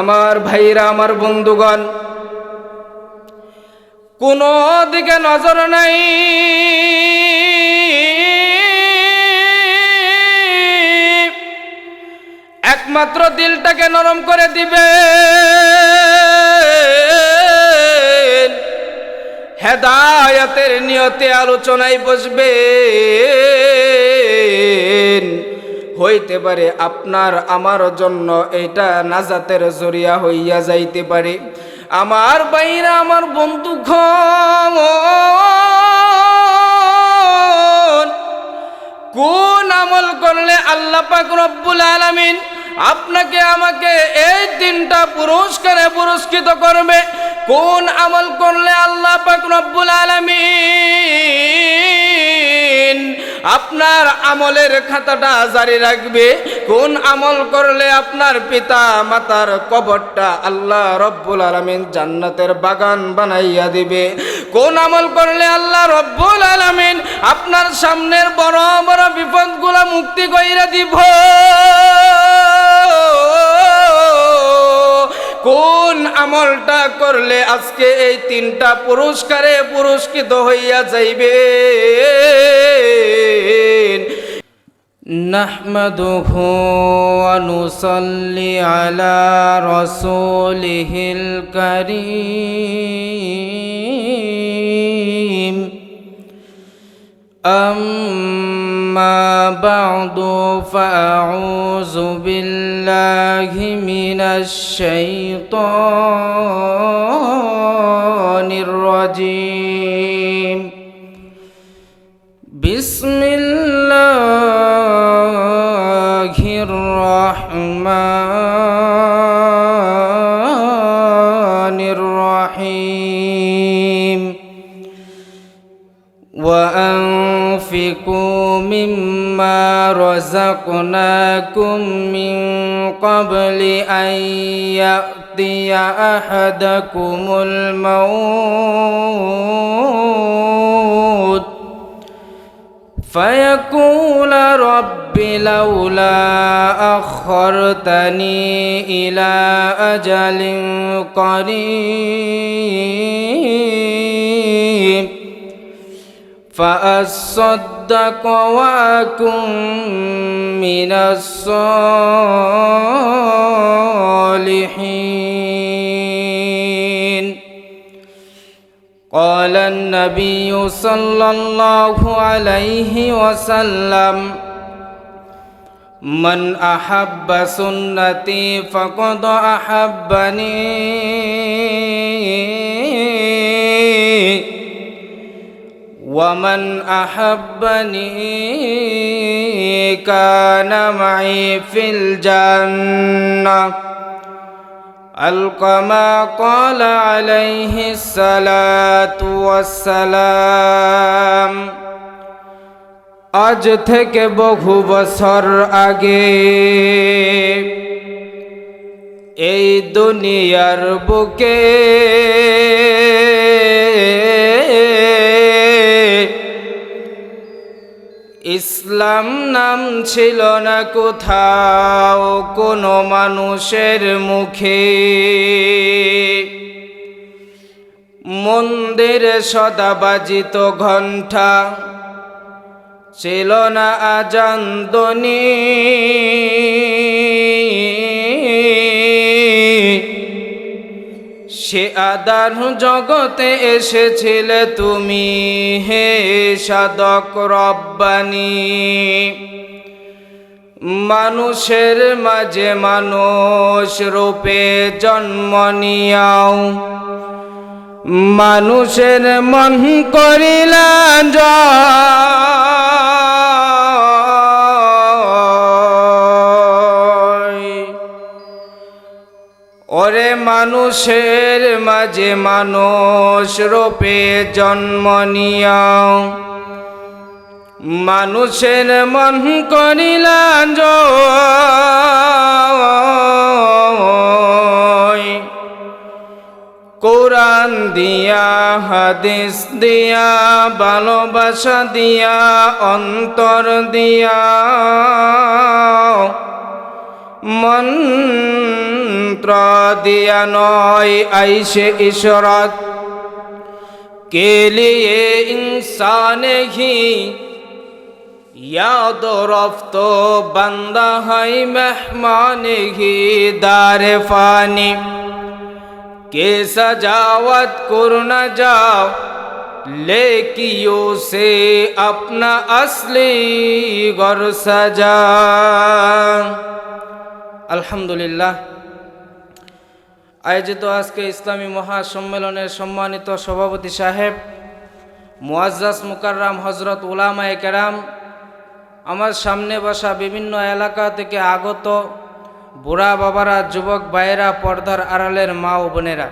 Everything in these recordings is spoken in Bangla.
আমার ভাইরা, আমার বন্ধুগণ, কোনো দিকে নজর নাই। একমাত্র দিলটাকে নরম করে দিবে। হেদায়তের নিয়তে আলোচনায় বসবে। হইতে পারে, আপনার আমার জন্য এটা নাজাতের জরিয়া হইয়া যাইতে পারে। আমার বাইরা আমার বন্ধু কোন আমল করলে আল্লাহ পাক রব্বুল আলামিন আপনাকে আমাকে এই তিনটা পুরস্কারে পুরস্কৃত করবে? কোন আমল করলে আল্লাহ পাক রব্বুল আলামিন আপনার আমলের খাতাটা জারি রাখবে। কোন আমল করলে আপনার পিতা মাতার কবরটা আল্লাহ রব্বুল আলমিন জান্নাতের বাগান বানাইয়া দিবে। কোন আমল করলে আল্লাহ রব্বুল আলমিন আপনার সামনের বড় বড় বিপদগুলা মুক্তি কইরা দিব। কোন আমলটা করলে আজকে এই তিনটা পুরস্কারে পুরস্কৃত হইয়া যাইবে نحمده ونصلي على رسوله الكريم أما بعد فأعوذ بالله من الشيطان الرجيم. رزقناكم من قبل أن يأتي أحدكم الموت فيقول رب لولا أخرتني إلى أجل قريب فأصدق وأكن من الصالحين. قال النبي صلى الله عليه وسلم من أحب سنتي فقد أحبني. ومن أحبني كان معي في الجنة القما قال عليه الصلاة والسلام আজ থেকে বহু বছর আগে এই দুনিয়ার বুকে ইসলাম নাম ছিল না কোথাও কোনো মানুষের মুখে। মন্দিরে সদাবাজিত ঘণ্টা ছিল না আজান দনি সে আদান জগতে এসেছিলে তুমি হে সাধক রব্বানি। মানুষের মাঝে মানুষ রূপে জন্ম নিয়াও। মানুষের মন করিলা জয়। ওরে মানুষের মাঝে মানুষ রূপে জন্ম নিয়াও। মানুষের মন করিলা কোরআন দিয়া, হাদিস দিয়া, ভালোবাসা দিয়া, অন্তর দিয়া। মন্ত্র দিয়া নয় আইসে ইশরত কে লিয়ে ইনসানে হি یاد رفت و بندہ ہے مہمان ہی دار فانی کہ سجاوت کر نہ جاؤ لے کیوں سے اپنا اصلی غر سجا আলহামদুলিল্লাহ। আয়োজিত আজকে ইসলামী মহাসম্মেলনের সম্মানিত সভাপতি সাহেব মুআজাস মুকাররাম হজরত উলামায়ে কেরাম, আমার সামনে বসা বিভিন্ন এলাকা থেকে আগত বুড়া বাবারা, যুবক বাইরা পর্দার আড়ালের মা ও বোনেরা,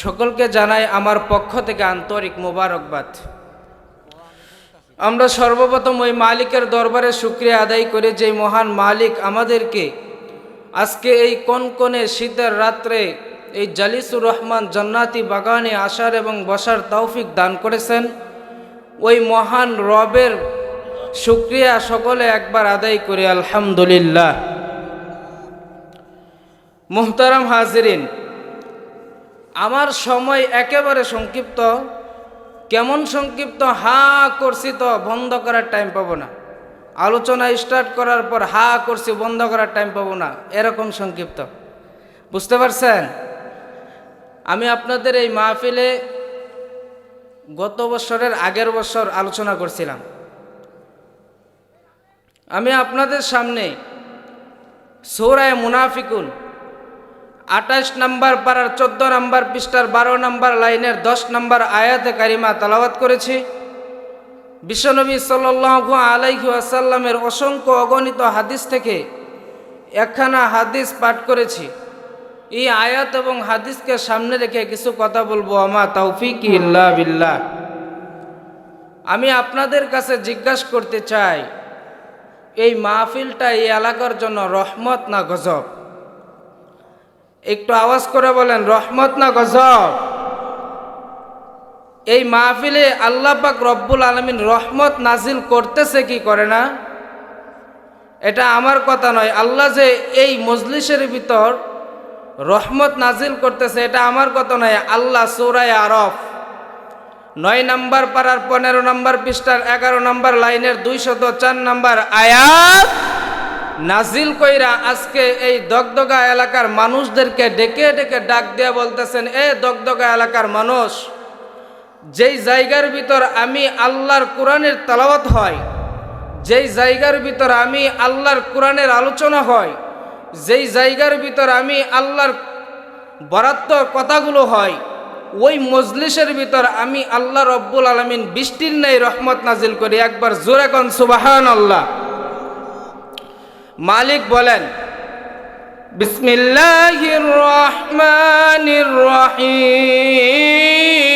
সকলকে জানাই আমার পক্ষ থেকে আন্তরিক মোবারকবাদ। আমরা সর্বপ্রথম ওই মালিকের দরবারে শুক্রিয়া আদায় করে যে মহান মালিক আমাদেরকে আজকে এই কনকনে শীতের রাত্রে এই জালিসুর রহমান জান্নাতি বাগানে আসার এবং বসার তৌফিক দান করেছেন। ওই মহান রবের শুক্রিয়া সকলে একবার আদায় করি, আলহামদুলিল্লাহ। মুহতারাম হাজিরিন, আমার সময় একেবারে সংক্ষিপ্ত। কেমন সংক্ষিপ্ত? হা করছি তো, বন্ধ করার টাইম পাবো না। আলোচনা স্টার্ট করার পর হা করছি, বন্ধ করার টাইম পাবো না। এরকম সংক্ষিপ্ত। বুঝতে পারছেন? আমি আপনাদের এই মাহফিলে গত বছরের আগের বছর আলোচনা করছিলাম। আমি আপনাদের সামনে সৌরায় মুনাফিকুন আঠাশ নাম্বার পাড়ার চোদ্দ নাম্বার পৃষ্ঠার বারো নাম্বার লাইনের দশ নাম্বার আয়াতে কারিমা তালাবাত করেছি। বিশ্বনবী সাল্লু আলাইহি আসাল্লামের অসংখ্য অগণিত হাদিস থেকে একখানা হাদিস পাঠ করেছি। এই আয়াত এবং হাদিসকে সামনে রেখে কিছু কথা বলব। আমা তৌফিক ইল্লা বিল্লাহ। আমি আপনাদের কাছে জিজ্ঞাসা করতে চাই, এই মাহফিলটা এই এলাকার জন্য রহমত না গজব? একটু আওয়াজ করে বলেন, রহমত না গজব? এই মাহফিলে পাক রব্বুল আলমিন রহমত নাজিল করতেছে কি করে না? এটা আমার কথা নয়, আল্লাহ যে এই মজলিসের ভিতর রহমত নাজিল করতেছে, এটা আমার কথা নয়, আল্লাহ সৌরায় আরফ, নয় নাম্বার পাড়ার পনেরো নাম্বার পৃষ্ঠার এগারো নাম্বার লাইনের দুইশত চার নাম্বার আয়াত নাজিল কইরা আজকে এই দগদগা এলাকার মানুষদেরকে ডেকে ডেকে ডাক দিয়ে বলতেছেন, এ দগদগা এলাকার মানুষ যেই জায়গার ভিতর আমি আল্লাহর কোরআনের তালাওয়াত হয়, যেই জায়গার ভিতর আমি আল্লাহর কোরআনের আলোচনা হয়, যেই জায়গার ভিতর আমি আল্লাহর বরাত্ম কথাগুলো হয়, ওই মজলিসের ভিতর আমি আল্লাহ রব্বুল আলমিন বৃষ্টির নেই রহমত নাজিল করি। একবার জোরে কন সুবাহান আল্লাহ মালিক বলেন, বিসমিল্লাহির রহমানির রহিম।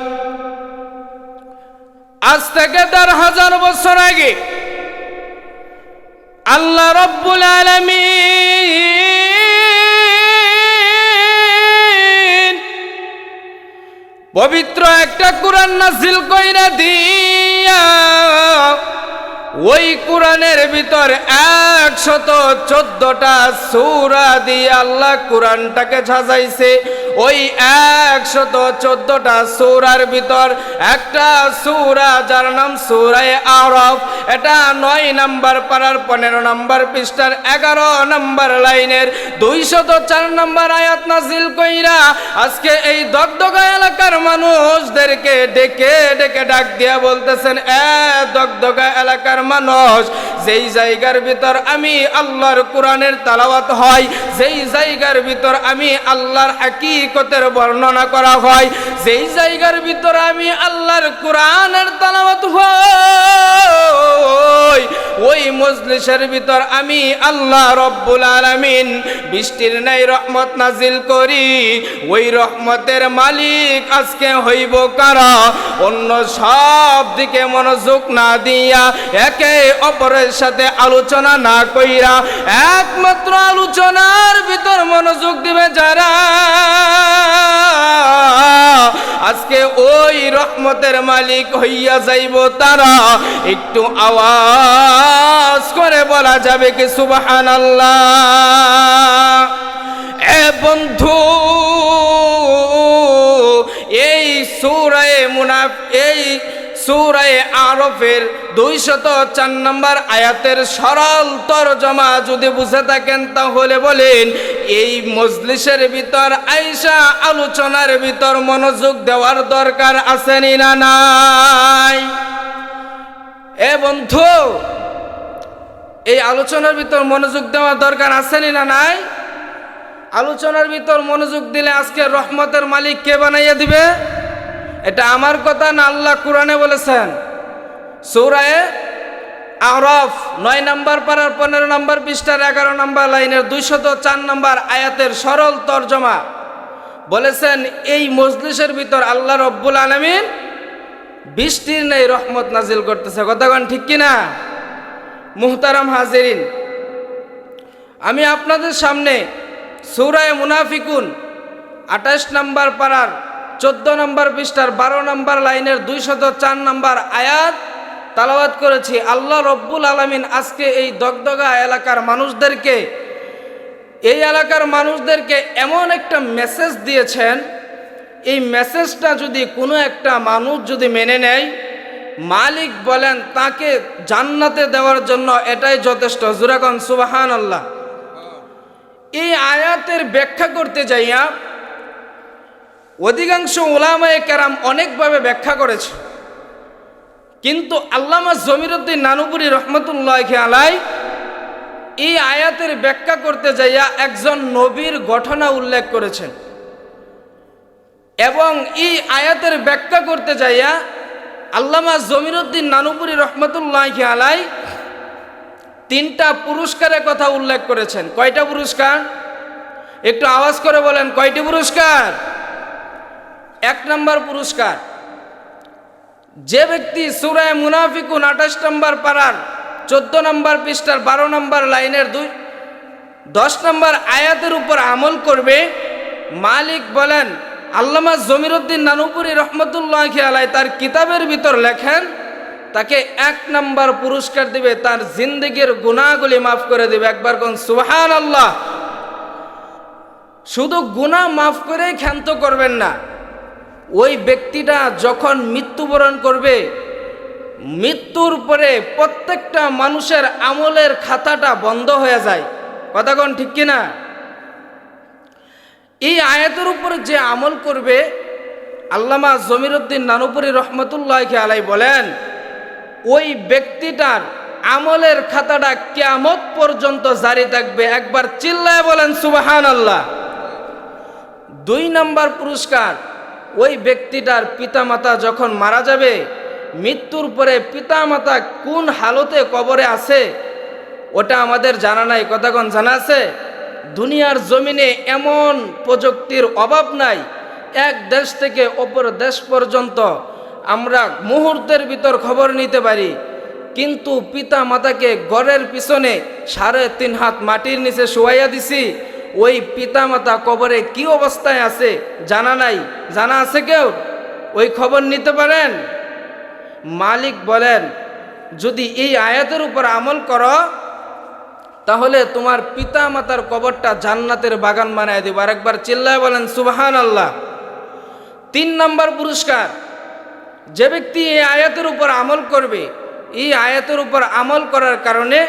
আজ থেকে দেড় হাজার বছর আগে আল্লাহ রব্বুল আলমিন পবিত্র একটা কোরআন নাজিল কইরা দিয়া ওই কোরআনের ভিতর একশত চোদ্দটা সূরা দিয়ে আল্লাহ কোরআনটাকে সাজাইছে। ওই একশত চোদ্দটা সূরার ভিতর একটা সূরা যার নাম সূরায়ে আরফ। এটা নয় নাম্বার পাড়ার পনেরো নাম্বার পৃষ্ঠার এগারো নাম্বার লাইনের দুইশত চার নাম্বার আয়াত নাজিল কইরা আজকে এই দগদগা এলাকার মানুষদেরকে ডেকে ডেকে ডাক দিয়া বলতেছেন, এ দগদগা এলাকার মানুষ, যেই জায়গার ভিতর আমি আল্লাহর কোরআনের তালাওয়াত হয়, যেই জায়গার ভিতর আমি আল্লাহর হাকিকতের বর্ণনা করা হয়, যেই জায়গার ভিতরে আমি আল্লাহর কোরআনের তালামত হয়, ওই মজলিসের ভিতর আমি আল্লাহ রব্বুল আলামিন বৃষ্টির নাই রহমত নাজিল করি, ওই রহমতের মালিক আজকে হইব কারা? অন্য সব দিকে মনোযোগ না দিয়া একে অপরের সাথে আলোচনা না কইরা একমাত্র আলোচনার ভিতর মনোযোগ দিবে যারা। আজকে ওই রহমতের মালিক হইয়া যাইব তারা। একটু আওয়াজ করে বলা যাবে কি সুবাহান এ বন্ধু, এই সুরায় মুনাফ, এই সুরায় আরফের দুইশত চার নম্বর আয়াতের সরল তরজমা যদি বুঝে থাকেন তাহলে বলেন, এই মজলিসের ভিতর আইসা আলোচনার ভিতর মনোযোগ দেওয়ার দরকার আসেনি না নাই? এ বন্ধু, এই আলোচনার ভিতর মনোযোগ দেওয়ার দরকার আসেনি না নাই? আলোচনার ভিতর মনোযোগ দিলে আজকে রহমতের মালিক কে বানাইয়া দিবে? এটা আমার কথা না আল্লাহ কোরআনে বলেছেন। সৌরায়ে আরফ নয় নম্বর পাড়ার পনেরো নম্বর পৃষ্ঠার এগারো নম্বর লাইনের দুইশত চার নম্বর আয়াতের সরল তর্জমা বলেছেন, এই মজলিসের ভিতর আল্লাহ রব্বুল আলমিন বৃষ্টির নেই রহমত নাজিল করতেছে। কথাগণ ঠিক কিনা? মুহতারাম হাজিরিন, আমি আপনাদের সামনে সৌরায় মুনাফিকুন আঠাশ নম্বর পাড়ার চোদ্দ নম্বর পৃষ্ঠার বারো নম্বর লাইনের দুইশত চার নম্বর আয়াত তালাবাদ করেছি, আল্লাহ রব্বুল আলমিন আজকে এই দগদগা এলাকার মানুষদেরকে, এই এলাকার মানুষদেরকে এমন একটা মেসেজ দিয়েছেন। এই মেসেজটা যদি কোনো একটা মানুষ যদি মেনে নেয়, মালিক বলেন তাকে জান্নাতে দেওয়ার জন্য এটাই যথেষ্ট। জুরাগন সুবাহান আল্লাহ এই আয়াতের ব্যাখ্যা করতে যাইয়া অধিকাংশ ওলামায়ে কেরাম অনেকভাবে ব্যাখ্যা করেছে। কিন্তু আল্লামা জমিরুদ্দিন নানুপুরি রহমতুল্লাহ আলাই এই আয়াতের ব্যাখ্যা করতে যাইয়া একজন নবীর ঘটনা উল্লেখ করেছেন। এবং এই আয়াতের ব্যাখ্যা করতে যাইয়া আল্লামা জমিরুদ্দিন নানুপুরি রহমতুল্লাহ আলাই তিনটা পুরস্কারের কথা উল্লেখ করেছেন। কয়টা পুরস্কার? একটু আওয়াজ করে বলেন, কয়টি পুরস্কার? এক নম্বর পুরস্কার। যে ব্যক্তি সুরায় মুনাফিকুন আঠাশ নম্বর পাড়ার, চোদ্দ নম্বর পৃষ্ঠার, বারো নম্বর লাইনের দুই, দশ নম্বর আয়াতের উপর আমল করবে, মালিক বলেন, আল্লামা জমিরুদ্দিন নানুপুরি রহমতুল্লাহ আলাই তার কিতাবের ভিতর লেখেন, তাকে এক নম্বর পুরস্কার দিবে, তার জিন্দগির গুণাগুলি মাফ করে দিবে। একবার কোন সুহান আল্লাহ শুধু গুণা মাফ করেই ক্ষান্ত করবেন না। ওই ব্যক্তিটা যখন মৃত্যুবরণ করবে, মৃত্যুর পরে প্রত্যেকটা মানুষের আমলের খাতাটা বন্ধ হয়ে যায়। কথা কোন ঠিক কিনা? এই আয়াতের উপর যে আমল করবে, আল্লামা জমিরুদ্দিন নানুপুরি রহমতুল্লাহকে আলাই বলেন, ওই ব্যক্তিটার আমলের খাতাটা কেমত পর্যন্ত জারি থাকবে। একবার চিল্লায় বলেন সুবাহান আল্লাহ দুই নম্বর পুরস্কার ওই ব্যক্তিটার পিতামাতা যখন মারা যাবে, মৃত্যুর পরে পিতামাতা কোন হালতে কবরে আছে, ওটা আমাদের জানা নাই। কথাগণ জানা আছে? দুনিয়ার জমিনে এমন প্রযুক্তির অভাব নাই। এক দেশ থেকে অপর দেশ পর্যন্ত আমরা মুহূর্তের ভিতর খবর নিতে পারি। কিন্তু পিতা মাতাকে গড়ের পিছনে সাড়ে তিন হাত মাটির নিচে শোয়াইয়া দিছি। ওই পিতা মাতা কবরে কি অবস্থায় আছে জানা নাই? জানা আছে কেউ? ওই খবর নিতে পারেন? মালিক বলেন, যদি এই আয়াতের উপর আমল করো, তাহলে তোমার পিতা মাতার কবরটা জান্নাতের বাগান বানায় দেব। আরেকবার চিল্লায় বলেন সুবাহান আল্লাহ তিন নম্বর পুরস্কার, যে ব্যক্তি এই আয়াতের উপর আমল করবে, এই আয়াতের উপর আমল করার কারণে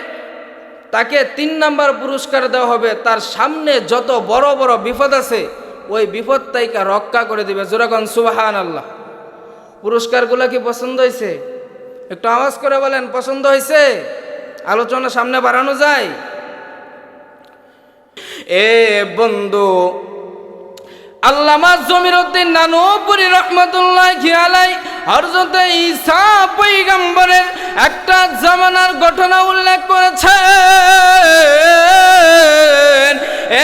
তাকে তিন নাম্বার পুরস্কার দেওয়া হবে। তার সামনে যত বড় বড় বিপদ আছে, ওই বিপদ তাইকে রক্ষা করে দিবে। জোরাগন সুবাহান আল্লাহ পুরস্কারগুলো কি পছন্দ হয়েছে একটু আওয়াজ করে বলেন, পছন্দ হয়েছে আলোচনা সামনে বাড়ানো যায়। এ বন্ধু আল্লামা জমির উদ্দিন নানুপুরি রহমতুল্লাহ খিয়ালাই হরজতে ঈসা পৈগম্বরের একটা জামানার ঘটনা উল্লেখ করেছে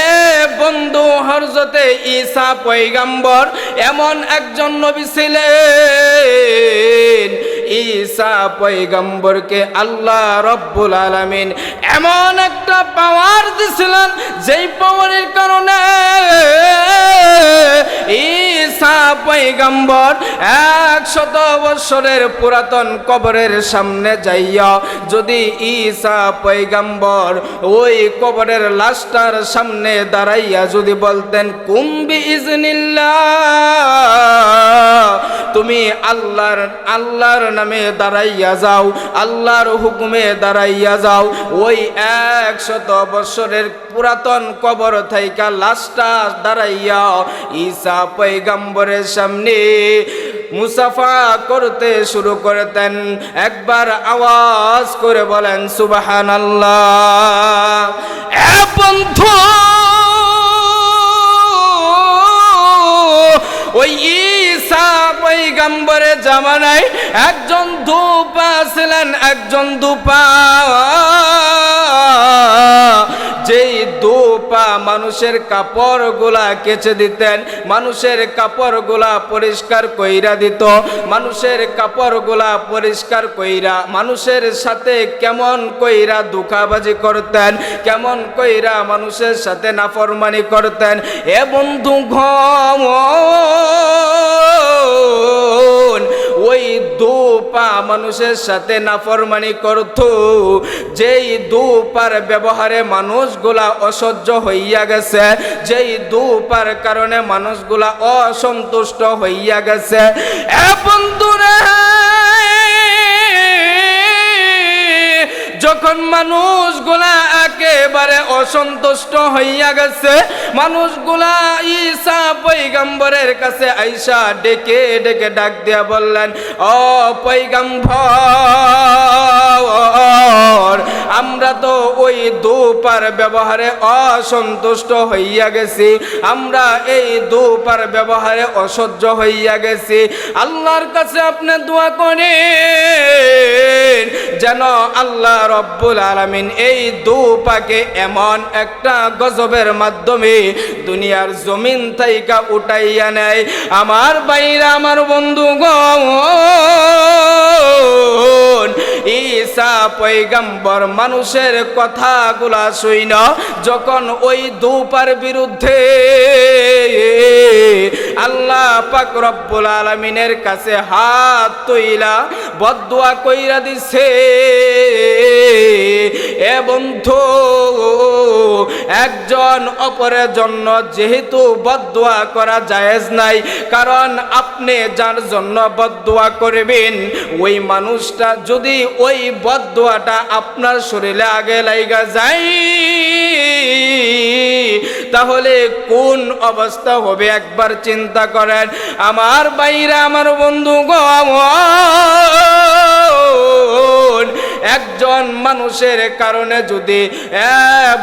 এ বন্ধু হরজতে ঈসা পৈগম্বর এমন একজন নবী ছিলেন। ঈসা পৈগম্বরকে আল্লাহ রব্বুল আলমিন এমন একটা পাওয়ার দিছিলেন যেই পাওয়ারের কারণে পৈগম্বর একশত বৎসরের পুরাতন কবরের সামনে যাইয়া যদি পৈগম্বর ওই কবরের সামনে দাঁড়াইয়া যদি বলতেন তুমি আল্লাহর আল্লাহর নামে দাঁড়াইয়া যাও, আল্লাহর হুকুমে দাঁড়াইয়া যাও, ওই একশত বৎসরের পুরাতন কবর থাইকা লাশটা দাঁড়াইয়া ঈসা পৈগম্বরের সামনে মুসাফা করতে শুরু করতেন। একবার আওয়াজ করে বলেন সুবাহান আল্লাহ ওই ঈসা পৈগম্বরের জামানায় একজন ধূপা ছিলেন, একজন ধূপা। যেই ধূপা মানুষের কাপড়গুলা কেচে দিতেন, মানুষের কাপড়গুলা পরিষ্কার কইরা দিত, মানুষের কাপড়গুলা পরিষ্কার কইরা, মানুষের সাথে কেমন কইরা দুঃখাবাজি করতেন, কেমন কইরা মানুষের সাথে নাফরমানি করতেন, এ বন্ধু ঘম ওই দুপা মানুষের সাথে নাফরমানি করত, যেই দুপার ব্যবহারে মানুষগুলা অসহ্য হইয়া গেছে, যেই দুপার কারণে মানুষগুলা অসন্তুষ্ট হইয়া গেছে। এ বন্ধুরা! যখন মানুষগুলা একেবারে অসন্তুষ্ট হইয়া গেছে, মানুষগুলা ঈসা পৈগম্বরের কাছে আইসা ডেকে ডেকে ডাক দিয়া বললেন, ও পৈগম্বর, আমরা তো ওই দুপার ব্যবহারে অসন্তুষ্ট হইয়া গেছি, আমরা এই দুপার ব্যবহারে অসহ্য হইয়া গেছি। আল্লাহর কাছে আপনি দোয়া করেন, যেন আল্লাহ রব্বুল আলামিন এই দুপাকে এমন একটা গজবের মাধ্যমে দুনিয়ার জমিন থাইকা উঠাইয়া নেয়। আমার বাইরা আমার বন্ধু গণ ঈসা পৈগম্বর মানুষের কথাগুলা শুইন। যখন ওই দুপার বিরুদ্ধে আল্লাহ পাক রব্বুল আলামিনের কাছে হাত তৈলা বদুয়া কইরা দিছে, এ বন্ধু, একজন অপরের জন্য যেহেতু বদুয়া করা জায়েজ নাই, কারণ আপনি যার জন্য বদুয়া করবেন, ওই মানুষটা যদি ওই বদুয়াটা আপনার শরীরে আগে লাইগা যাই তাহলে কোন অবস্থা হবে একবার চিন্তা করেন। আমার বাইরে আমার বন্ধু গণ একজন মানুষের কারণে যদি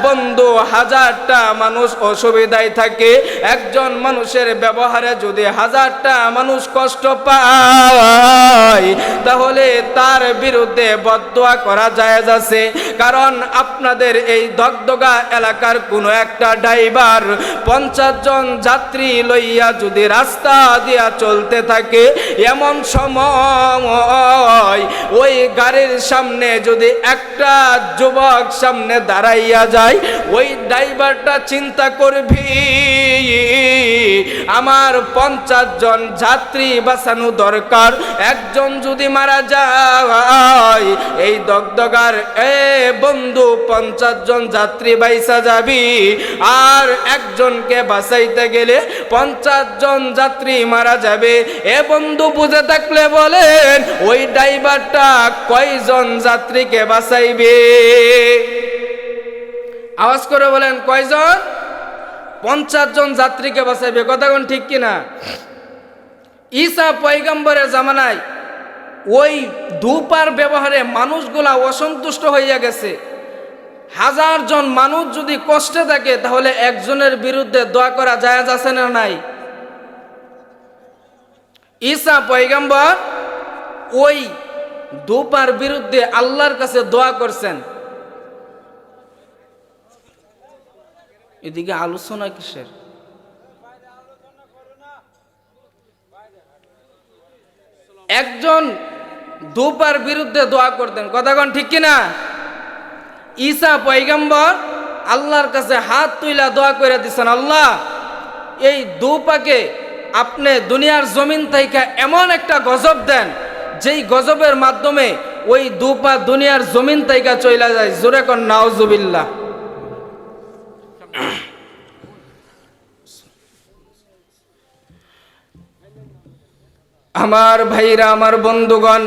বন্ধু হাজারটা মানুষ অসুবিধায় থাকে, একজন মানুষের ব্যবহারে যদি হাজারটা মানুষ কষ্ট পায়, তাহলে তার বিরুদ্ধে বদোয়া করা যায় আছে। কারণ আপনাদের এই দগদগা এলাকার কোনো একটা ড্রাইভার পঞ্চাশ জন যাত্রী লইয়া যদি রাস্তা দিয়া চলতে থাকে, এমন সময় ওই গাড়ির সামনে যদি একটা যুবক সামনে দাঁড়াইয়া যায়, ওই ড্রাইভারটা চিন্তা করবি, আমার পঞ্চাশ জন যাত্রী বাঁচানো দরকার, একজন যদি মারা যায়, এই দগদগার এ বন্ধু পঞ্চাশ জন যাত্রী বাইসা যাবি, আর একজনকে বাঁচাইতে গেলে পঞ্চাশ জন যাত্রী মারা যাবে। এ বন্ধু বুঝে থাকলে বলেন, ওই ড্রাইভারটা কয়জন যাত্রীকে বাঁচাইবে। আওয়াজ করে বলেন, কয়জন? পঞ্চাশ জন যাত্রীকে বাঁচাইবে। কথা কোন ঠিক কিনা? ঈসা পয়গম্বরের জামানায় ওই দুপার ব্যবহারে মানুষগুলা অসন্তুষ্ট হইয়া গেছে। হাজার জন মানুষ যদি কষ্টে থাকে, তাহলে একজনের বিরুদ্ধে দোয়া করা যায় আছে না নাই? ঈসা পয়গাম্বর ওই দুপার বিরুদ্ধে আল্লাহর কাছে দোয়া করছেন। এদিকে আলোচনা কিসের? একজন দুপার বিরুদ্ধে দোয়া করতেন। কথাগণ ঠিক কিনা? ঈসা পয়গম্বর আল্লাহর কাছে হাত তুইলা দোয়া করে দিচ্ছেন আল্লাহ, এই দুপাকে আপনি দুনিয়ার জমিন থেকে এমন একটা গজব দেন যেই গজবের মাধ্যমে ওই দুপা দুনিয়ার জমিন থেকে চলে যায়, জোরে কর নাওজুবিল্লাহ আমার ভাইরা, আমার বন্ধুগণ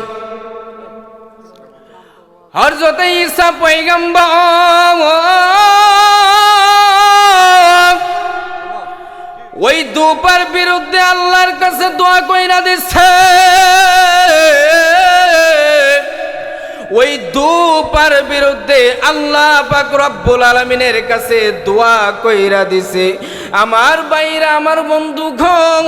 হরজতে ঈসা পয়গম্বর, ওই দুপার বিরুদ্ধে আল্লাহর কাছে দোয়া কইরা দিচ্ছে ওই দুপার বিরুদ্ধে আল্লাহ পাক রব্বুল আলমিনের কাছে দোয়া কইরা দিছে, আমার বাইরা আমার বন্ধু ঘন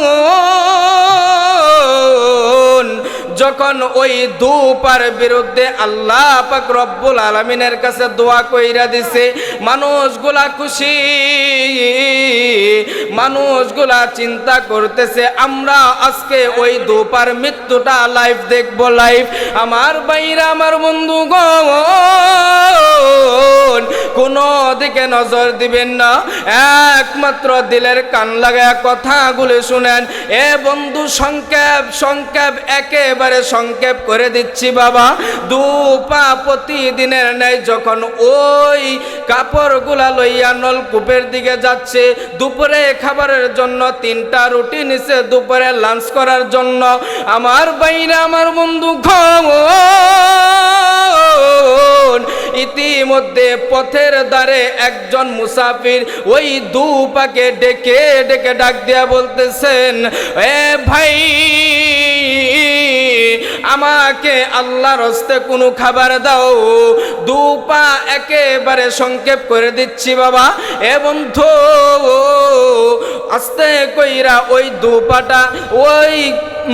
যখন ওই দুপার বিরুদ্ধে আল্লাহ পাক রব্বুল আলমিনের কাছে দোয়া কইরা দিছে, মানুষগুলা খুশি, মানুষগুলা চিন্তা করতেছে, আমরা আজকে ওই দুপার মৃত্যুটা লাইভ দেখব লাইভ আমার বাইরা আমার বন্ধু কোন দিকে নজর দিবেন না, একমাত্র দিলের কান লাগায় কথাগুলো শুনেন। এ বন্ধু, সংক্ষেপ সংক্ষেপ, একেবারে সংক্ষেপ করে দিচ্ছি বাবা। দু পা প্রতিদিনের নেই যখন ওই কাপড়গুলা লইয়া নলকূপের দিকে যাচ্ছে, দুপুরে খাবারের জন্য তিনটা রুটি নিছে, দুপুরে লাঞ্চ করার জন্য। আমার বাইরে আমার বন্ধু ঘন ইতিমধ্যে পথের দ্বারে একজন মুসাফির ওই দু পাকে ডেকে ডেকে ডাক দিয়া বলতেছেন, এ ভাই, আমাকে আল্লাহর হস্তে কোনো খাবার দাও। দু পা একেবারে সংক্ষেপ করে দিচ্ছি বাবা। এ বন্ধু, আস্তে কইরা ওই দু পাটা ওই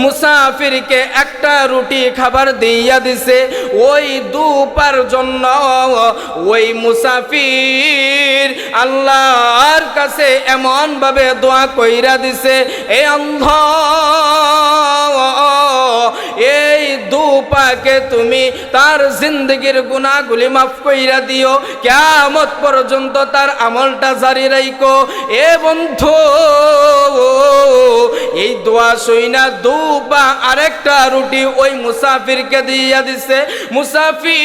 মুসাফিরকে একটা রুটি খাবার দিয়া দিছে, ওই দুপার জন্য ওই মুসাফির আল্লাহর কাছে এমন ভাবে দোয়া কইরা দিছে, এ অন্ধ, এই দুপাকে তুমি তার জিন্দগির গুণাগুলি মাফ কইরা দিও কেমত পর্যন্ত তার আমলটা জারি রাইকো এ বন্ধু, এই দোয়া সইনা দু বা আরেকটা রুটি ওই মুসাফিরকে দিয়া দিছে। মুসাফির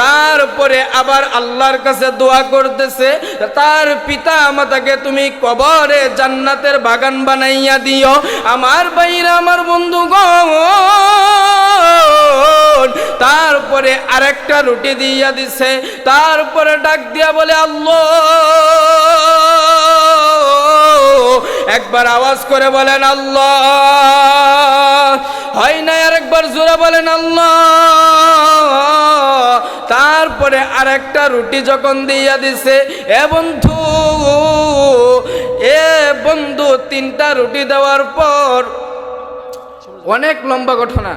তারপরে আবার আল্লাহর কাছে দোয়া করতেছে, তার পিতা মাতাকে তুমি কবরে জান্নাতের বাগান বানাইয়া দিও। আমার বাইরে আমার বন্ধু তারপরে আরেকটা রুটি দিয়া দিছে, তারপরে ডাক দিয়া বলে, আল্লাহ একবার আওয়াজ করে বলেন আল্লাহ। হয় না আর একবার জোরে বলেন আল্লাহ। তারপরে আরেকটা রুটি যখন দিয়া দিছে, এ বন্ধু এ বন্ধু, তিনটা রুটি দেওয়ার পর অনেক লম্বা ঘটনা।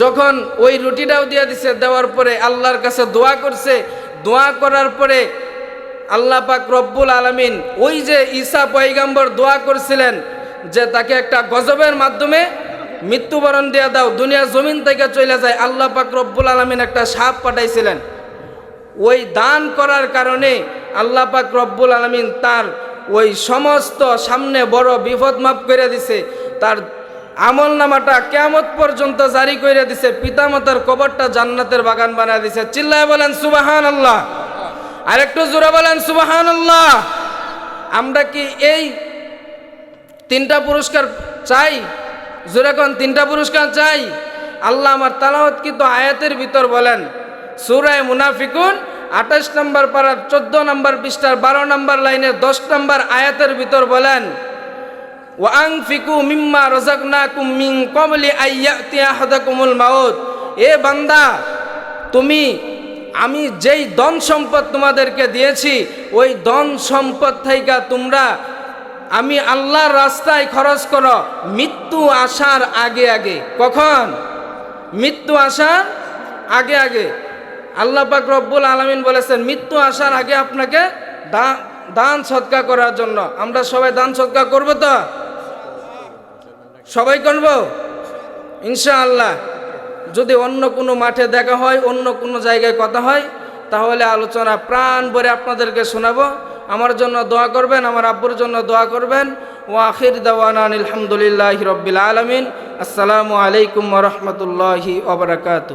যখন ওই রুটিটাও দিয়ে দিছে, দেওয়ার পরে আল্লাহর কাছে দোয়া করছে, দোয়া করার পরে আল্লাহ পাক রব্বুল আলমিন ওই যে ঈসা পয়গাম্বর দোয়া করছিলেন যে তাকে একটা গজবের মাধ্যমে মৃত্যুবরণ দিয়ে দাও, দুনিয়া জমিন থেকে চলে যায়। আল্লাহ পাক রব্বুল আলমিন একটা সাপ পাঠাইছিলেন। ওই দান করার কারণে আল্লাহ পাক রব্বুল আলমিন তার ওই সমস্ত সামনে বড় বিপদ মাপ করে দিছে। তার আমল নামাটা কেমত পর্যন্ত জারি করে দিছে। পিতামাতার কবরটা জান্নাতের বাগান বানিয়ে দিছে। চিল্লায় বলেন সুবাহান আল্লাহ আর একটু জোরে বলেন সুবাহান আমরা কি এই তিনটা পুরস্কার চাই? জোরে কোন, তিনটা পুরস্কার চাই? আল্লাহ আমার তালাওয়াত কিন্তু আয়াতের ভিতর বলেন, সুরায় মুনাফিকুন, আঠাশ নম্বর পাড়ার চোদ্দ নম্বর পৃষ্ঠার বারো নম্বর লাইনের দশ নম্বর আয়াতের ভিতর বলেন ওয়াং ফিকু মিম্মা রজাকনাকুম মিন কবলি আইয়াতি আহাদাকুমুল মাউত। এ বান্দা, তুমি আমি যেই দন সম্পদ তোমাদেরকে দিয়েছি, ওই দন সম্পদ থেকে তোমরা আমি আল্লাহর রাস্তায় খরচ করো। মৃত্যু আসার আগে আগে। কখন? মৃত্যু আসার আগে আগে। আল্লাহ পাক রব্বুল আলমিন বলেছেন, মৃত্যু আসার আগে আপনাকে দান সৎকা করার জন্য। আমরা সবাই দান সৎকা করব তো? সবাই করব? ইনশাআল্লাহ। যদি অন্য কোনো মাঠে দেখা হয়, অন্য কোনো জায়গায় কথা হয়, তাহলে আলোচনা প্রাণ ভরে আপনাদেরকে শোনাবো। আমার জন্য দোয়া করবেন, আমার আব্বুর জন্য দোয়া করবেন। ও আখির দাওয়ান আলহামদুলিল্লাহ রব্বিল আলমিন। আসসালামু আলাইকুম রহমতুল্লাহি ওবরাকাতু